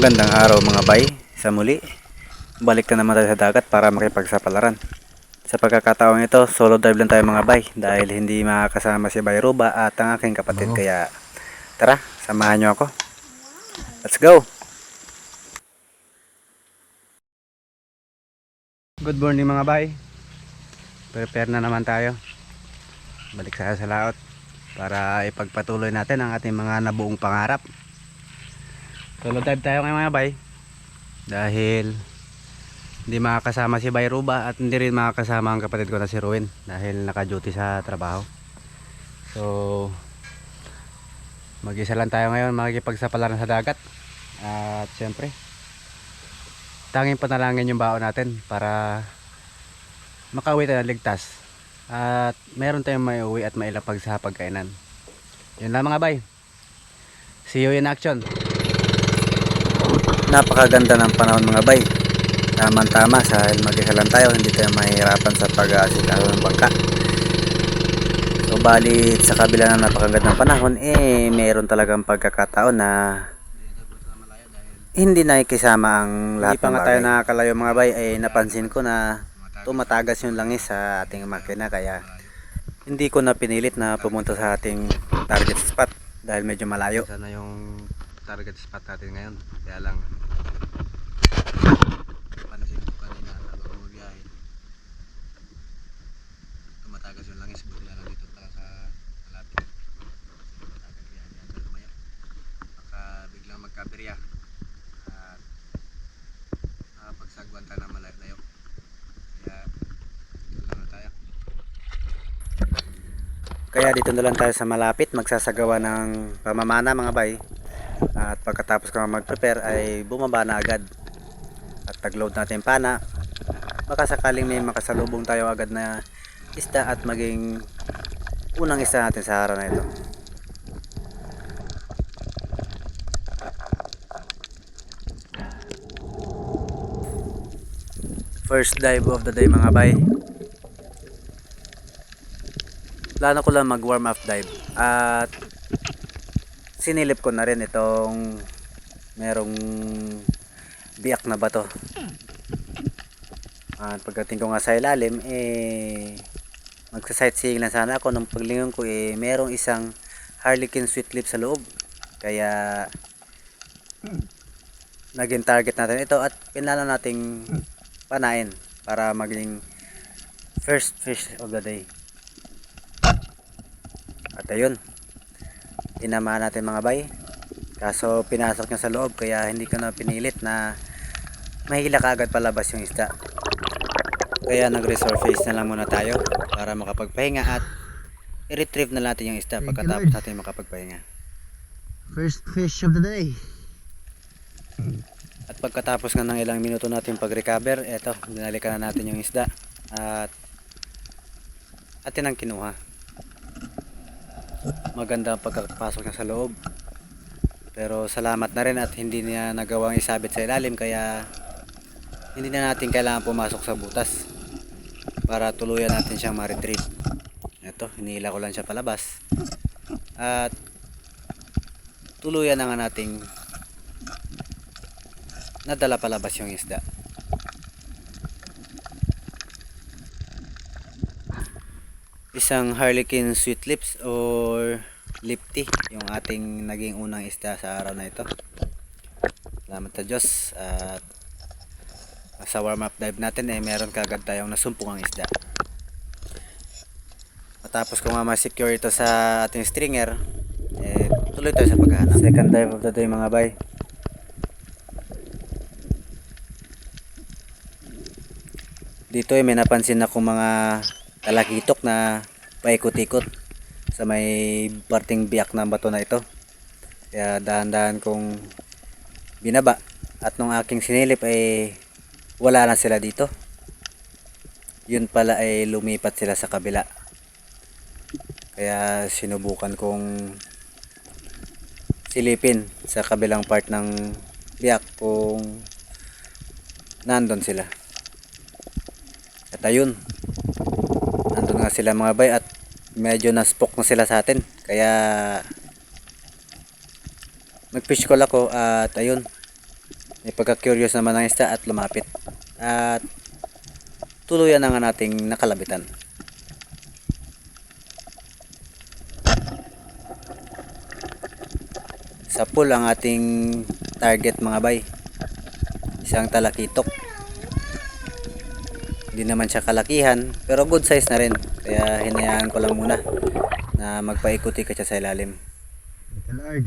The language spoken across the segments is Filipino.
Magandang araw mga bay, sa muli. Balik na naman tayo sa dagat para makipagsapalaran. Sa pagkakataong ito, solo dive lang tayo mga bay dahil hindi makakasama si Bay Ruba at ang aking kapatid. Kaya tara, samahan nyo ako. Let's go! Good morning mga bay. Prepare na naman tayo. Balik tayo sa laot para ipagpatuloy natin ang ating mga nabuong pangarap. Solo dive tayo ngayon mga bay. Dahil hindi makakasama si Bay Ruba at hindi rin makakasama ang kapatid ko na si Ruin dahil naka-duty sa trabaho. So mag-isa lang tayo ngayon makikipagsapalaran sa dagat. At syempre tanging panalangin yung baon natin para makauwi tayo ligtas at meron tayong may uwi at mailapag sa pagkainan. Yun lang mga bay. See you in action. Napakaganda ng panahon mga bay. Tama-tama dahil mag-isa lang tayo, hindi tayo mahihirapan sa pag-aasikaso ng bangka. So bali sa kabila ng napakagandang panahon, eh meron talagang pagkakataon na hindi nakikisama ang lahat Hindi pa nga tayo nakakalayo mga bay, ay napansin ko na tumatagas yung langis sa ating makina kaya hindi ko na pinilit na pumunta sa ating target spot dahil medyo malayo. Sana yung target spot natin ngayon. Kaya lang pansin ko kanina habang bumiyahe. Tumatagas yung langis buti lang dito pala sa malapit. Nakakabiyahe yan sa lumayo. Baka biglang magkabirya at nakapagsagwan tayo ng malayo. Kaya dito. Kaya dito na lang tayo sa malapit magsasagawa ng pamamana mga bay. At pagkatapos ko mag-prepare ay bumaba na agad. At tag-load natin pana. Baka sakaling may makasalubong tayo agad na isda at maging unang isda natin sa araw na ito. First dive of the day mga bay. Plano ko lang mag warm up dive at sinilip ko na rin itong merong biyak na bato. At pagdating ko nga sa ilalim eh magsa-sightseeing lang sana ako nung paglingon ko eh merong isang harlequin sweet lip sa loob. Kaya naging target natin ito at pinala nating panain para maging first fish of the day. At ayun, tinamaan natin mga bay. Kaso pinasok niya sa loob kaya hindi ko na pinilit na mahila ka agad palabas yung isda. Kaya nag-resurface na lang muna tayo para makapagpahinga at i-retrieve na natin yung isda pagkatapos natin makapagpahinga. First fish of the day. At pagkatapos nga ng ilang minuto natin pag-recover, eto, dinalikan na natin yung isda at atin ang kinuha. Maganda ang pagkapasok niya sa loob. Pero salamat na rin at hindi niya nagawang isabit sa ilalim kaya hindi na natin kailangan pumasok sa butas para tuluyan natin siyang ma-retrieve. Ito, hinila ko lang siya palabas. At tuluyan na nga nating nadala palabas yung isda. Isang harlequin sweet lips or lipty yung ating naging unang isda sa araw na ito. Salamat sa Diyos at sa warm up dive natin eh meron kagad tayong nasumpungang isda. Matapos ko nga ma-secure ito sa ating stringer, eh, tuloy tayo sa paghahanap. Second dive of the day mga bay. Dito ay may napansin ako mga talakitok na paikot-ikot sa may parting biyak ng bato na ito. Kaya dahan-dahan kong binaba at nung aking sinilip ay wala na sila dito. Yun pala ay lumipat sila sa kabila. Kaya sinubukan kong silipin sa kabilang part ng biyak kung nandun sila. At ayun, sila mga bay at medyo na-spook na sila sa atin. Kaya nag-fish call ako at ayun, May pagka-curious naman ng isda at lumapit. At tuluyan na nga nating nakalabitan. Sa pool ang ating target mga bay. Isang talakitok. Hindi naman siya kalakihan pero good size na rin. Kaya hinayaan ko lang muna na magpaikuti ka siya sa ilalim. Lord.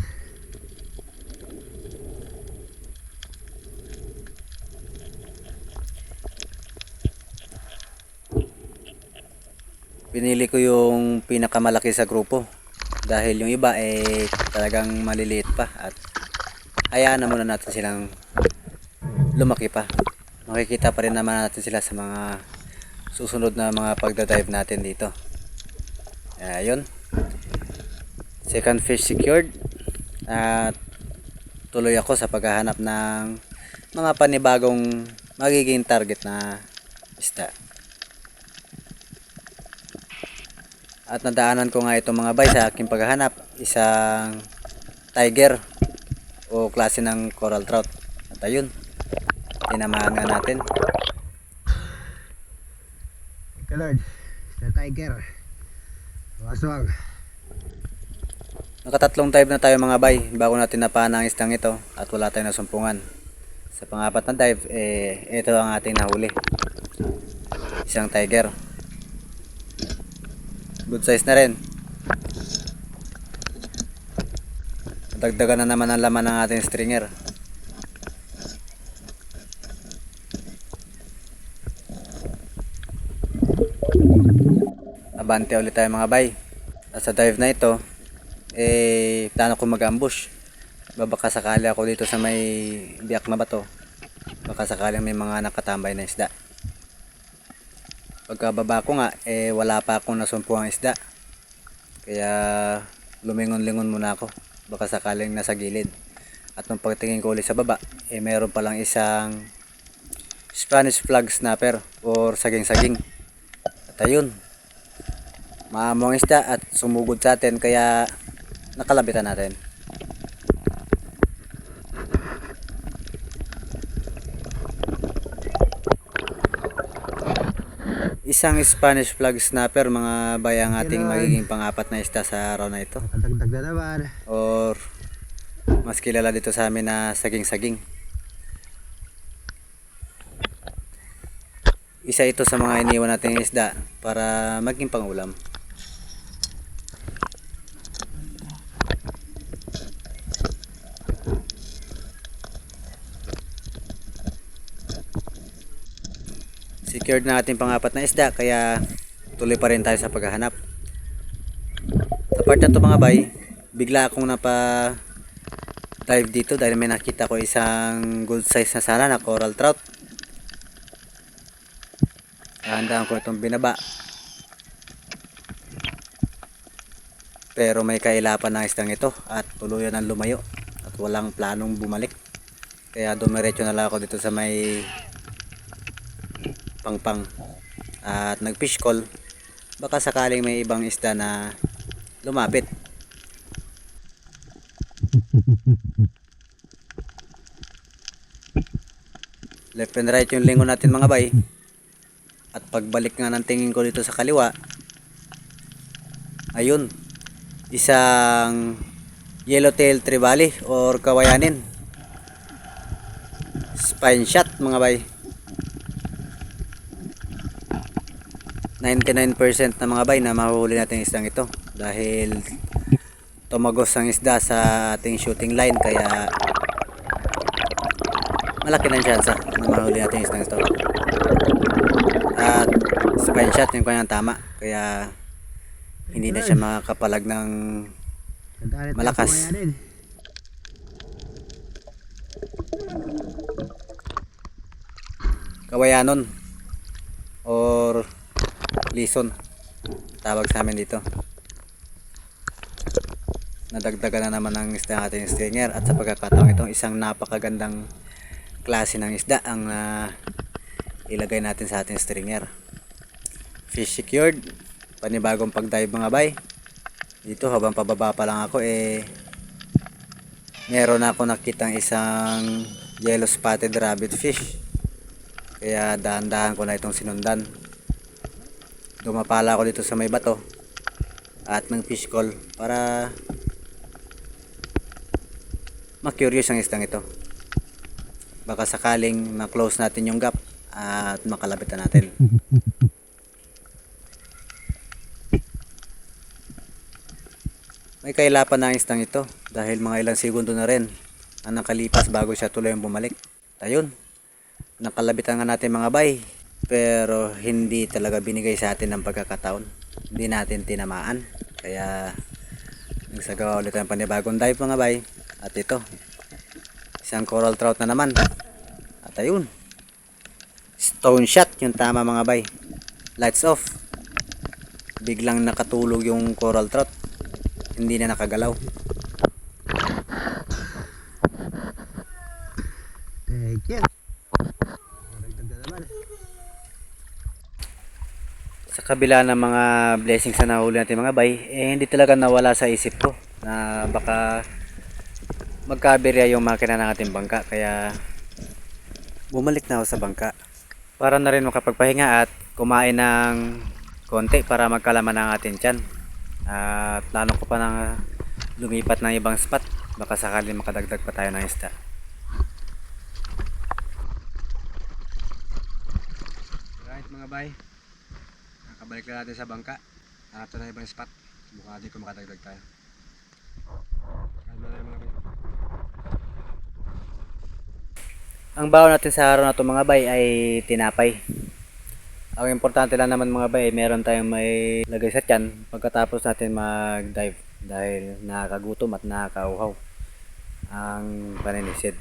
Pinili ko yung pinakamalaki sa grupo dahil yung iba eh talagang maliliit pa at hayaan na muna natin silang lumaki pa. Makikita pa rin naman natin sila sa mga susunod na mga pagdadive natin dito. Ayun. Second fish secured. At tuloy ako sa paghahanap ng mga panibagong magiging target na isda. At nadaanan ko nga itong mga bay sa aking paghahanap. Isang tiger o klase ng coral trout. At ayun, tinamaan nga natin. You, Lord. Mr. Tiger. Waswag. Nakatatlong dive na tayo mga bay bago natin napaan ang istang ito at wala tayong nasumpungan. Sa pangapat na dive, eh, ito ang ating nahuli. Isang tiger. Good size na rin. Dagdagan na naman ang laman ng ating stringer. Abante ulit tayo mga bay. At sa dive na ito, eh, plano ko mag-ambush. Babaka sakali ako dito sa may biyak na bato. Baka sakali may mga nakatambay na isda. Pagkababa ko nga, eh, wala pa akong nasumpuang isda. Kaya, lumingon-lingon muna ako. Baka sakaling nasa gilid. At nung pagtingin ko ulit sa baba, eh, meron palang isang Spanish flag snapper or saging-saging. At ayun, maamong isda at sumugod sa atin kaya nakalabitan natin. Isang Spanish flag snapper mga bayang ating magiging pangapat na isda sa araw na ito. Or mas kilala dito sa amin na saging-saging. Isa ito sa mga iniwan nating isda para maging pangulam. Secured na ating pangapat na isda kaya tuloy pa rin tayo sa paghahanap. Sa part na to mga bay, bigla akong napa dive dito dahil may nakita ko isang good size na sana na coral trout. Dahan-dahan ko itong binaba. Pero may kailapan ng isdang ito at tuluyan ang lumayo at walang planong bumalik. Kaya dumiretso na lang ako dito sa may pangpang at nag-fish call. Baka sakaling may ibang isda na lumapit. Left and right yung lingon natin mga bay. At pagbalik nga ng tingin ko dito sa kaliwa, ayun, isang yellowtail trevally or kawayanin. Spine shot mga bay. 99% na mga bay na mahuhuli natin yung isdang ito. Dahil tumagos ang isda sa ating shooting line kaya malaki na chance na mahuli natin yung isdang ito. At spine shot yung kanyang tama kaya hindi na siya makakapalag ng Malakas. Kawayanon lison. Tawag sa amin dito. Nadagdagan na naman ng isda ng ating stringer at sa pagkakataong itong isang napakagandang klase ng isda ang ah, ilagay natin sa ating stringer. Fish secured. Panibagong pag-dive mga bay. Dito habang pababa pa lang ako eh meron ako nakitang isang yellow spotted rabbit fish. Kaya dahan-dahan ko na itong sinundan. Dumapala ako dito sa may bato at ng fish call para ma-curious ang isdang ito. Baka sakaling ma-close natin yung gap at makalabitan natin. May kailapan na ang isdang ito dahil mga ilang segundo na rin ang nakalipas bago siya tuloy ang bumalik. Ayun, nakalabitan nga natin mga bay pero hindi talaga binigay sa atin ng pagkakataon. Hindi natin tinamaan. Kaya nagsagawa ulit ng panibagong dive mga bay. At ito, isang coral trout na naman. At ayun, stone shot yung tama mga bay. Lights off. Biglang nakatulog yung coral trout. Hindi na nakagalaw. Thank you. Dagdag na naman. sa kabila ng mga blessings na nahuli natin mga bay, eh hindi talaga nawala sa isip ko na baka magkaberya yung makina ng ating bangka. Kaya bumalik na ako sa bangka para na rin makapagpahinga at kumain ng konti para magkalaman ng ating tiyan. At lalo ko pa nang lumipat ng ibang spot. Baka sakali makadagdag pa tayo ng isda. Right mga bay Nakabalik na natin sa bangka. Hanap na ibang spot. Mukha di ko makadagdag tayo. Kalma na yung mga. Ang baon natin sa araw na to mga bay ay tinapay. Ang importante lang naman mga bay, meron tayong may lagay sa tiyan pagkatapos natin mag-dive dahil nakakagutom at nakakauhaw ang paninisid.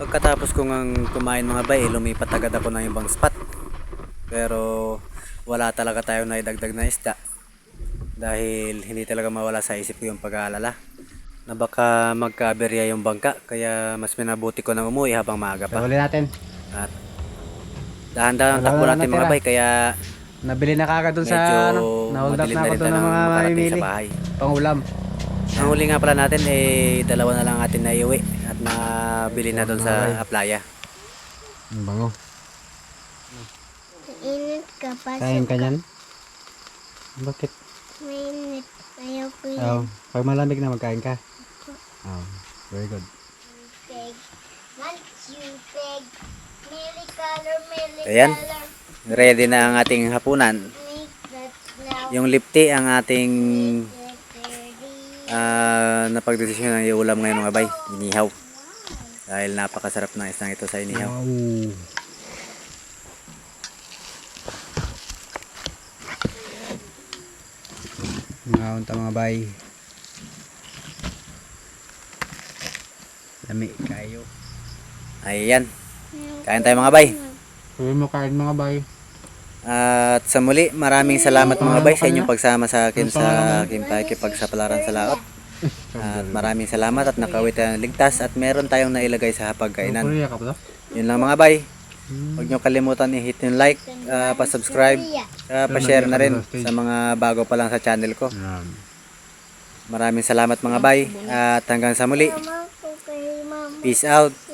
Pagkatapos kong kumain mga bay, lumipat agad ako ng ibang spot. Pero wala talaga tayong naidagdag na isda. Dahil hindi talaga mawala sa isip ko yung pag-aalala. Na baka magkaberya yung bangka. Kaya mas minabuti ko nang umuwi habang maaga pa. Huli natin. At dahan-dahan takbo na natin mga bay. Kaya Nabili na kagad dun medyo sa ano. Nahold up na na ako tayo ng mga mamimili. Pangulam. Ang huli nga pala natin eh dalawa na lang atin na iuwi at nabili na doon sa playa. Ang bango. Init ka pa. Kain ka niyan? Bakit? Mainit. Ayaw ko yun. Oh, pag malamig na magkain ka. Oh, very good. Peg. Not you, peg. Mili color, mili Ayan. color. Ready na ang ating hapunan. Yung lipti ang ating ah napagdesisyon ng iulam ngayon mga bay. Inihaw. Dahil napakasarap ng isang ito sa inihaw. Wow. Mga unta mga bay. Lami kayo. Ayan. Kain tayo mga bay. Pwede mo kain mga bay. At sa muli, maraming salamat mga bay sa inyong pagsama sa akin sa aking pakikipagsapalaran sa laot. At maraming salamat at nakawit tayo ng ligtas at meron tayong nailagay sa hapagkainan. Yun lang mga bay. Huwag nyo kalimutan i-hit yung like, ah, pa-subscribe, uh, pa-share na rin sa mga bago pa lang sa channel ko. Maraming salamat mga bay at hanggang sa muli. Peace out.